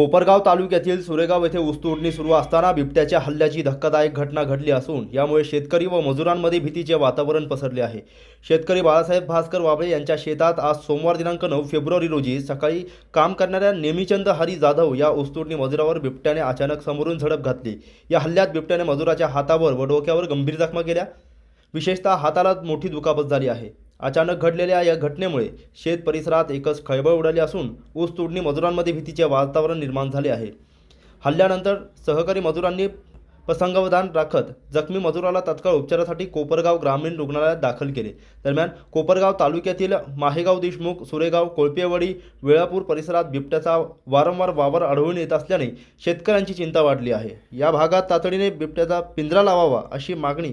कोपरगाव तालुक्यातील सुरेगाव येथे ऊसतोडणी सुरू असताना बिबट्याच्या हल्ल्याची धक्कादायक घटना घडली असून यामुळे शेतकरी व मजुरांमध्ये भीतीचे वातावरण पसरले आहे. शेतकरी बाळासाहेब भास्कर वाबळे यांच्या शेतात आज सोमवार दिनांक नऊ फेब्रुवारी रोजी सकाळी काम करणाऱ्या नेमीचंद हरी जाधव या ऊसतोडणी मजुरावर बिबट्याने अचानक समोरून झडप घातली. या हल्ल्यात बिबट्याने मजुराच्या हातावर व डोक्यावर गंभीर जखमा केल्या. विशेषतः हाताला मोठी दुखापत झाली आहे. अचानक घडलेल्या या घटनेमुळे शेत परिसरात एकच खळबळ उडाली असून ऊस तोडणी मजुरांमध्ये भीतीचे वातावरण निर्माण झाले आहे. हल्ल्यानंतर सहकारी मजुरांनी प्रसंगावधान राखत जखमी मजुराला तात्काळ उपचारासाठी कोपरगाव ग्रामीण रुग्णालयात दाखल केले. दरम्यान कोपरगाव तालुक्यातील माहेगाव देशमुख सुरेगाव कोळपेवाडी वेळापूर परिसरात बिबट्याचा वारंवार वावर आढळून येत असल्याने शेतकऱ्यांची चिंता वाढली आहे. या भागात तातडीने बिबट्याचा पिंजरा लावावा अशी मागणी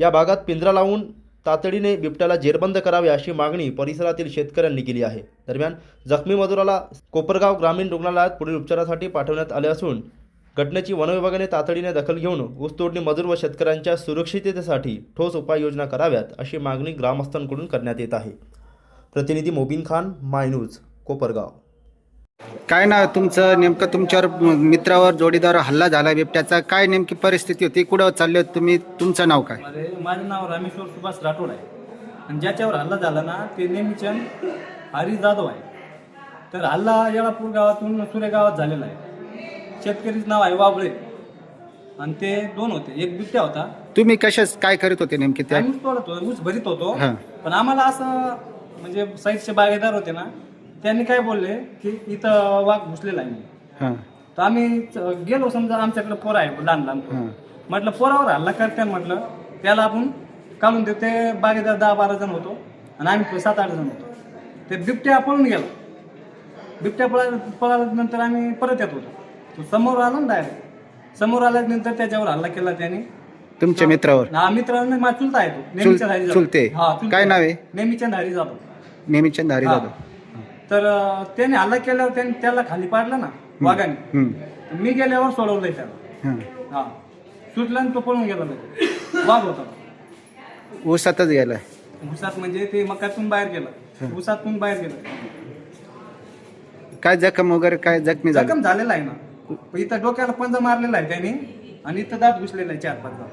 या भागात पिंजरा लावून तातडीने बिबट्याला जेरबंद करावे अशी मागणी परिसरातील शेतकऱ्यांनी केली आहे. दरम्यान जखमी मजुराला कोपरगाव ग्रामीण रुग्णालयात पुढील उपचारासाठी पाठवण्यात आले असून घटनेची वनविभागाने तातडीने दखल घेऊन ऊसतोडणी मजूर व शेतकऱ्यांच्या सुरक्षिततेसाठी ठोस उपाययोजना कराव्यात अशी मागणी ग्रामस्थांकडून करण्यात येत आहे. प्रतिनिधी मोबिन खान माय न्यूज कोपरगाव. काय नाव आहे तुमचं नेमकं तुमच्यावर मित्रावर जोडीदार हल्ला झाला बिबट्याचा. काय नेमकी परिस्थिती होती? कुठं चालले होते तुम्ही? तुमचं नाव काय? माझे माझं नाव रामेश्वर सुभाष राठोड आहे. आणि ज्याच्यावर हल्ला झाला ना ते नेहमीचंद हरी जाधव आहे. तर हल्ला येळापूर गावातून सुरे गावात झालेला आहे. शेतकरीचं नाव आहे वाबळे आणि ते दोन होते. एक बिबट्या होता. तुम्ही कशाच काय करीत होते नेमके त्या? आम्ही ऊस तोडत होतो ऊस भरीत होतो. हां. पण आम्हाला असं म्हणजे साईडचे बागेदार होते ना त्यांनी काय बोलले की इथं वाघ घुसलेला आहे म्हणून. हां तर आम्ही च- गेलो समजा आमच्याकडे पोरं आहे लहान लहान पोरं. म्हटलं पोरावर हल्ला करते म्हटलं त्याला आपण काढून देऊ ते बागेदार दहा बारा जण होतो आणि आम्ही सात आठ जण होतो ते बिबट्या पळून गेला बिबट्या पळा पळाल्यानंतर आम्ही परत येत होतो तो समोर आला ना डायरेक्ट समोर आल्यानंतर त्याच्यावर हल्ला केला त्याने तुमच्या मित्रावर हा मित्रांनी माझा चुलता आहे तो नेहमीच्या धारी जातो. चुलते. हा, चुलते. काय नाव आहे? नेहमीच्या धारी जातो नेहमीच्या धारी हा. जाधव तर त्याने हल्ला केल्यावर त्याने त्याला खाली पाडलं ना वाघाने. मी गेल्यावर सोडवलंय त्याला. हां. सुटला आणि तो पळून गेला लगेच. वाघ होता. ऊसातच गेलाय उसात म्हणजे ते मकातून बाहेर गेला. उसातून बाहेर गेला. काय जखम वगैरे काय जखमी झाली? जखम झालेला आहे ना. इथं डोक्याला पंजा मारलेला आहे त्याने आणि इथं दात घुसलेला आहे चार पाच दात